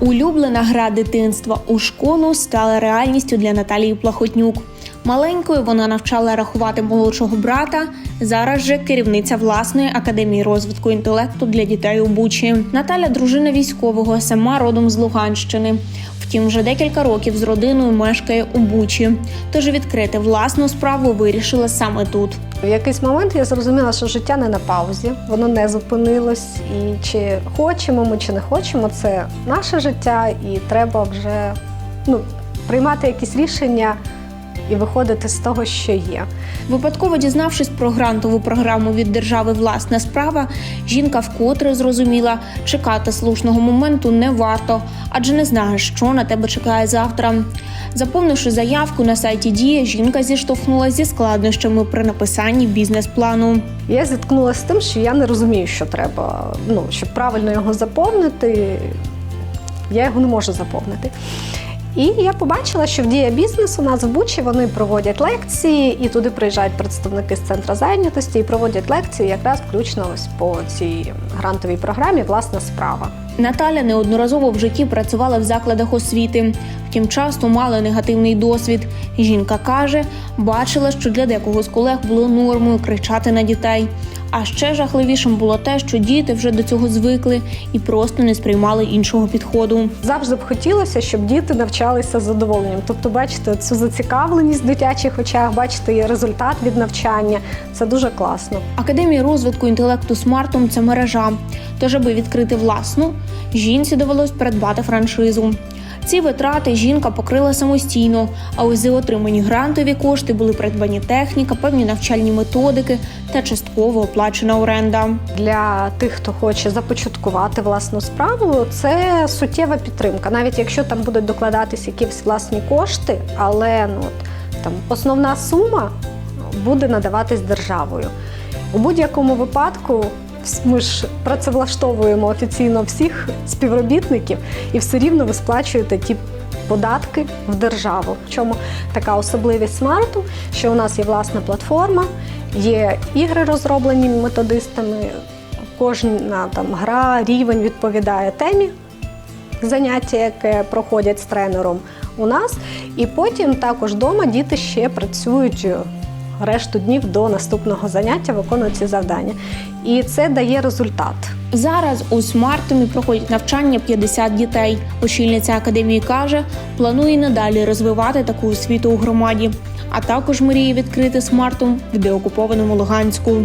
Улюблена гра дитинства у школу стала реальністю для Наталії Плахотнюк. Маленькою вона навчала рахувати молодшого брата. Зараз же керівниця власної академії розвитку інтелекту для дітей у Бучі. Наталя дружина військового, сама родом з Луганщини. Втім, вже декілька років з родиною мешкає у Бучі. Тож відкрити власну справу вирішила саме тут. В якийсь момент я зрозуміла, що життя не на паузі, воно не зупинилось. І чи хочемо ми, чи не хочемо, це наше життя, і треба вже ну, приймати якісь рішення і виходити з того, що є. Випадково дізнавшись про грантову програму від держави Власна справа, жінка вкотре зрозуміла, чекати слушного моменту не варто, адже не знаєш, що на тебе чекає завтра. Заповнивши заявку на сайті Дія, жінка зіштовхнулася зі складнощами при написанні бізнес-плану. Я зіткнулася з тим, що я не розумію, що треба, ну, щоб правильно його заповнити, я його не можу заповнити. І я побачила, що в дія бізнес у нас в Бучі вони проводять лекції, і туди приїжджають представники з центру зайнятості і проводять лекції якраз включно ось по цій грантовій програмі Власна справа. Наталя неодноразово в житті працювала в закладах освіти, втім часто мала негативний досвід. Жінка каже, бачила, що для декого з колег було нормою кричати на дітей. А ще жахливішим було те, що діти вже до цього звикли і просто не сприймали іншого підходу. Завжди б хотілося, щоб діти навчалися з задоволенням. Тобто, бачите цю зацікавленість в дитячих очах, бачите результат від навчання. Це дуже класно. Академія розвитку інтелекту смартом це мережа. Тож, аби відкрити власну, жінці довелось придбати франшизу. Ці витрати жінка покрила самостійно, а ось за отримані грантові кошти були придбані техніка, певні навчальні методики та частково оплачена оренда. Для тих, хто хоче започаткувати власну справу, це суттєва підтримка. Навіть якщо там будуть докладатись якісь власні кошти, але ну там основна сума буде надаватись державою. У будь-якому випадку ми ж працевлаштовуємо офіційно всіх співробітників, і все рівно ви сплачуєте ті податки в державу. В чому така особливість смарту, що у нас є власна платформа, є ігри розроблені методистами. Кожна там гра, рівень відповідає темі заняття, яке проходять з тренером у нас. І потім також вдома діти ще працюють решту днів до наступного заняття, виконують ці завдання. І це дає результат. Зараз у Смартомі проходять навчання 50 дітей. Очільниця академії каже, планує надалі розвивати таку освіту у громаді, а також мріє відкрити смартом в деокупованому Луганську.